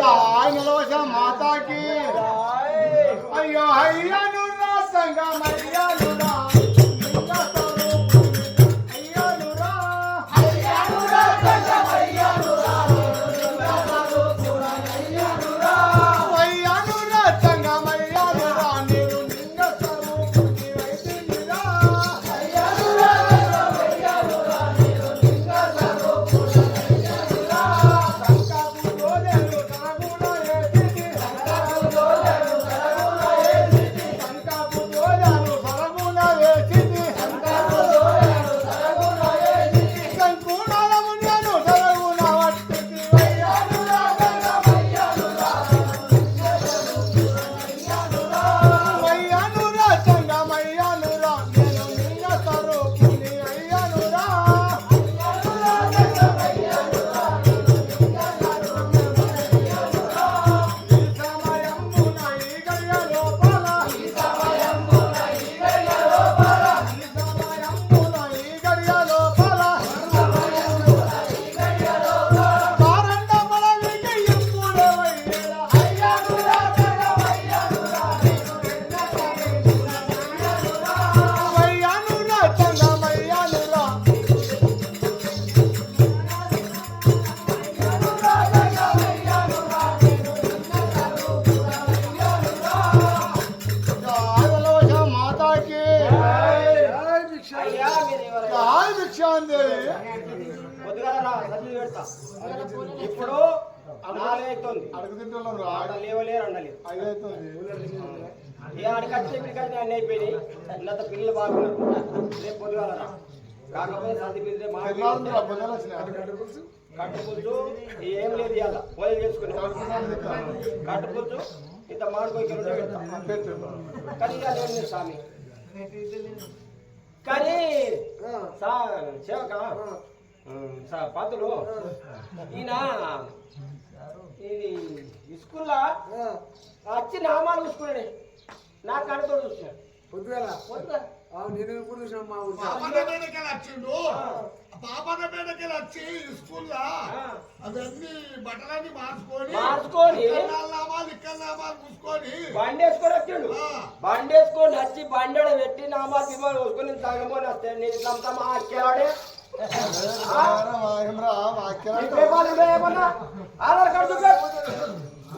Joy నిలవశ మాతాకి. అయ్యో అయ్యను రా సంగం అయ్యను పెడతా. ఇప్పుడు నాలుగైతుంది ఆడ లేవలేరు అండలేదు ఐదైతుంది ఏ ఆడికి వచ్చి ఇక్కడికి వచ్చి అన్నీ అయిపోయినాయి. ఉన్నంత పిల్లలు బాగున్నారు. రేపు కాకపోతే పిల్లలే మా ఏం లేదు ఇవాళ. పోయి ఇంత మాడుకోకి లేదు స్వామి. కానీ సా సేవక సా పాతులు ఈయన ఇది స్కూల్లో వచ్చి నామాలు చూసుకున్నాడు నా కడుతో చూసినాడు పొద్దుగాల? నేను ఇప్పుడు చూసిన మా ఊరు. వచ్చిండు. పాపన మీదకి వచ్చి స్కూల్లో అవన్నీ బట్టలన్నీ మార్చుకొని మార్చుకొని ఇక్కడ నామాలు ఇక్కడ నామాలు మూసుకొని బండి వేసుకొని వచ్చిండు. బండి వేసుకొని వచ్చి బండి ఆడ పెట్టి నామాలు బిమాలు వేసుకొని తగ్గమని వస్తే నేను మా ఏమన్నా? ఆధార్ కార్డు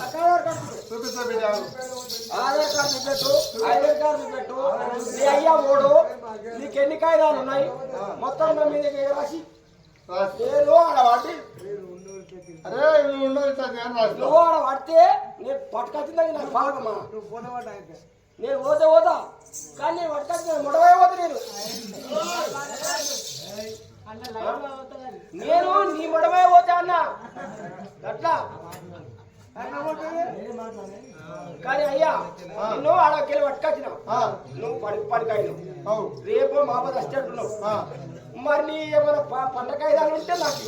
ఆధార్ కార్డు బిడ్డ. ఆధార్ కార్డు చూపెట్టు నీ అయ్యా ఓడు నీకు ఎన్ని కాగితాలు ఉన్నాయి? మొత్తం మీద రాసి రాసి. నేను ఆడ పట్టి అరే నువ్వు ఉండదు ఆడ పడితే నేను పట్టుకొచ్చిందని నాకు? పాపమా నువ్వు ఫోన్ పడ్డాక నేను పోతే పోతా. కానీ నేను పట్టుకొచ్చిన ముడవే పోతా నేను. నేను నీ ముడవే పోతా అన్న. అట్లా. కానీ అయ్యా నువ్వు ఆడకెళ్ళి పట్టుకొచ్చిన. నువ్వు పడి పడికాయలు. రేపు మా బాధ వచ్చేట్టున్నావు ఆ, మరి నీ ఏమైనా కాగితాలు ఉంటే నాకు.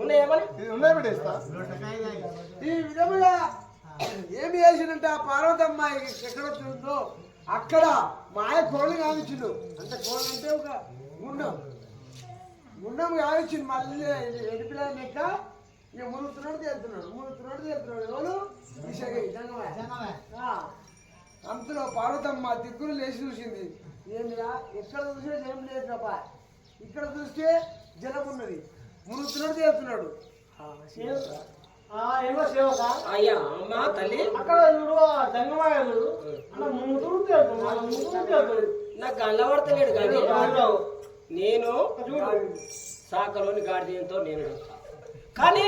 ఉన్నాయేమని ఉన్నాయి ఈ విధముగా ఏమి చేసినంటే ఆ పార్వతమ్మ ఎక్కడ ఉందో అక్కడ మాయ కోళ్ళు కావించిండు అంటే కోళ్ళు అంటే ఒక గుండం. గుండం కావించిండు మళ్ళీ ఎడిపిల్ల లెక్క ఇక మునుతున్నాడు తేలుతున్నాడు. మునుతున్నాడు తేలుతున్నాడు. ఎవరు? అంతలో పార్వతమ్మ దిక్కులు లేచి చూసింది. ఏమిరా ఎక్కడ చూసినా ఏం లేదు తప్ప ఇక్కడ చూస్తే జనం ఉన్నది మునుగుతున్నాడు తేలుతున్నాడు ఏమో సేవక. అయ్యా అమ్మా తల్లి. అక్కడ చూడు ముందు నాకు కానీ నేను శాఖలోని గాడిదయంతో నేను. కానీ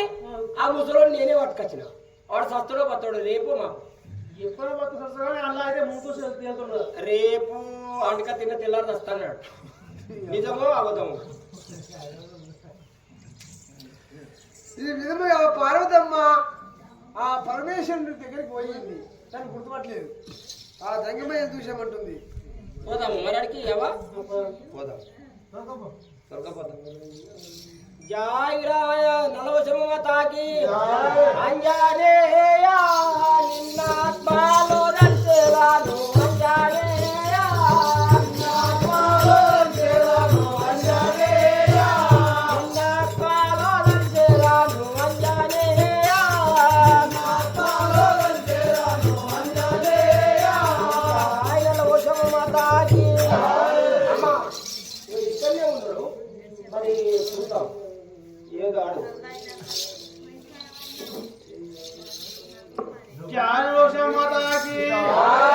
ఆ ముసలోని నేనే పట్టుకొచ్చిన. వాడు సస్తుడో పత్తడో రేపు మా రేపు అంటక తిన్న తెల్లారి వస్తాడు నిజమో అబద్ధమో? ఈ విధముగా పార్వతమ్మ ఆ పరమేశ్వరుని దగ్గరికి పోయింది. దాన్ని గుర్తుపట్టలేదు. ఆ దంగమయ్య చూసామంటుంది పోదాము మరాడికి ఎవా? పోదాం. దొరకపోతాం జాయిరాయ నలవశమ తాకి. అంజనేయ चार रोशा माता की?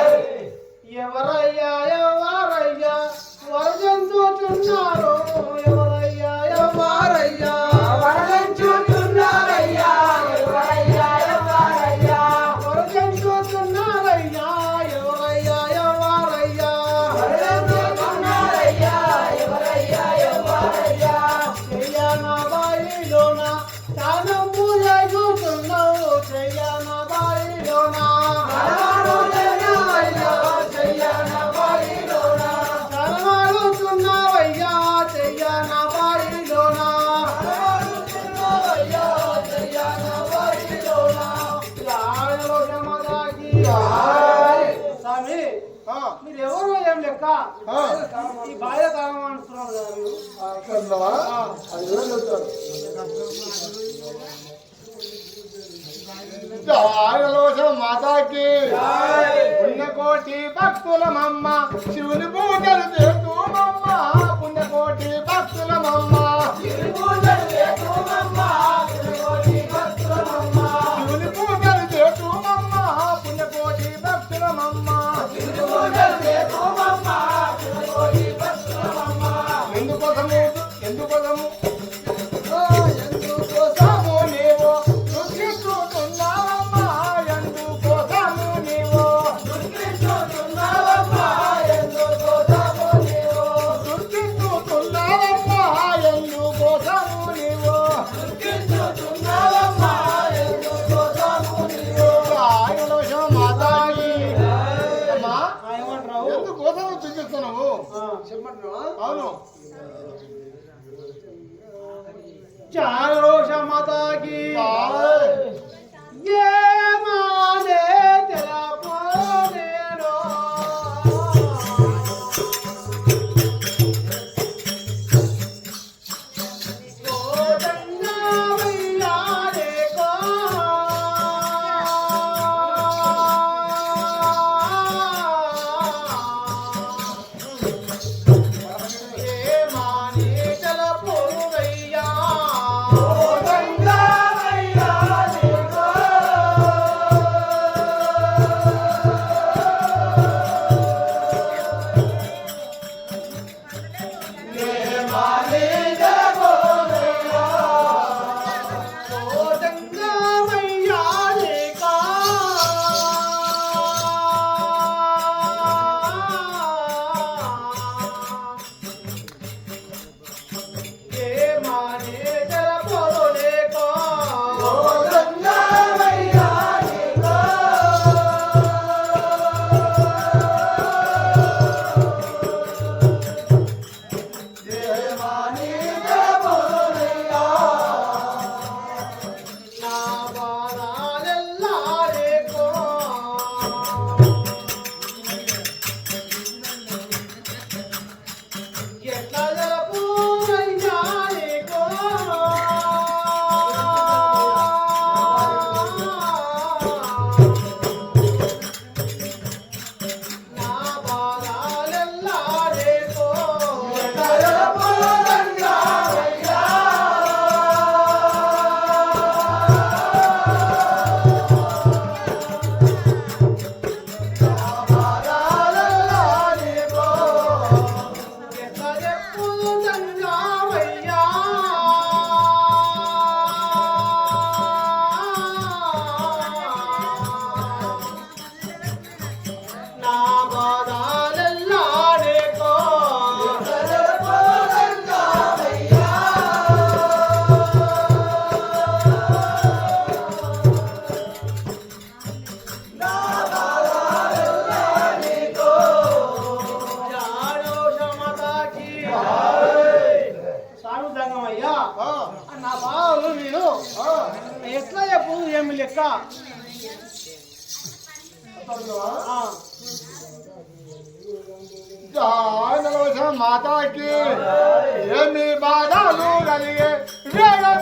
ఈ బాధ కాలం అంటున్నావు కదా నువ్వు మాతాకి. పుణ్యకోటి భక్తులమమ్మ. శివుని పూజలు చేస్తూమమ్మ పుణ్యకోటి భక్తులమమ్మ. శివుని పూజలు చేస్తూ చేస్తూమమ్మ పుణ్యకోటి భక్తులమమ్మ. శివుని పూజలు చేస్తూ అవును. చారోష మాతాకి ఏ Padre. ఎవరు వీడు ఎట్లా చెప్పు? ఏమి లెక్క? మాతాకి. ఏమి బాధలు కలిగే వేగం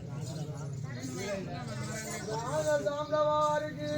వారికి